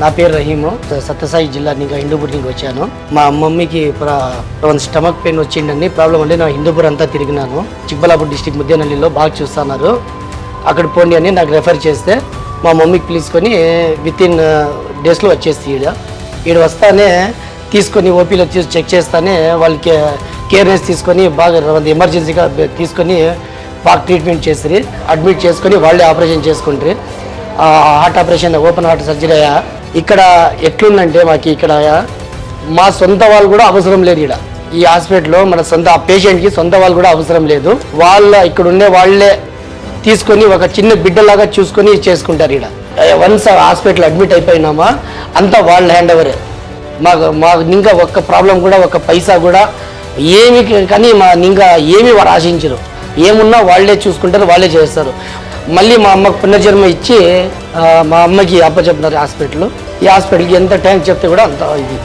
నా పేరు రహీము. సత్యసాయి జిల్లా ఇంకా హిందూపూర్ నుంచి వచ్చాను. మా మమ్మీకి స్టమక్ పెయిన్ వచ్చిందండి ప్రాబ్లం అండి నా హిందూపూర్ అంతా తిరిగినాను. చిక్బలాపూర్ డిస్టిక్ ముద్దేనల్లిలో బాగా చూస్తున్నారు. అక్కడ పోండి అని నాకు రెఫర్ చేస్తే మా మమ్మీకి పిలుచుకొని విత్ ఇన్ డేస్లో వచ్చేసి ఈడ. ఈడ వస్తానే తీసుకొని ఓపీలో తీసి చెక్ చేస్తానే వాళ్ళకి కేర్నెస్ తీసుకొని బాగా ఎమర్జెన్సీగా తీసుకొని బాగా ట్రీట్మెంట్ చేసి అడ్మిట్ చేసుకొని వాళ్ళే ఆపరేషన్ చేసుకుంటారు. Heart operation open heart surgery అయ్యా. ఇక్కడ ఎట్లుందంటే మాకు ఇక్కడ మా సొంత వాళ్ళు కూడా అవసరం లేదు ఇక్కడ. ఈ హాస్పిటల్లో మన సొంత పేషెంట్కి సొంత వాళ్ళు కూడా అవసరం లేదు. వాళ్ళ ఇక్కడ ఉండే వాళ్ళే తీసుకొని ఒక చిన్న బిడ్డలాగా చూసుకొని చేసుకుంటారు ఇక్కడ. వన్స్ హాస్పిటల్ అడ్మిట్ అయిపోయినామా అంతా వాళ్ళ హ్యాండ్ ఓవరే మాకు మాకు ఇంకా ఒక్క ప్రాబ్లం కూడా ఒక పైసా కూడా ఏమి కానీ మా ఇంకా ఏమి వారు ఆశించరు ఏమున్నా వాళ్ళే చూసుకుంటారు వాళ్ళే చేస్తారు. మళ్ళీ మా అమ్మకు పునర్జన్మ ఇచ్చి మా అమ్మకి అప్పచెప్పినారు హాస్పిటల్. హాస్పిటల్కి ఎంత ట్యాంక్ చెప్తే కూడా అంత ఇది.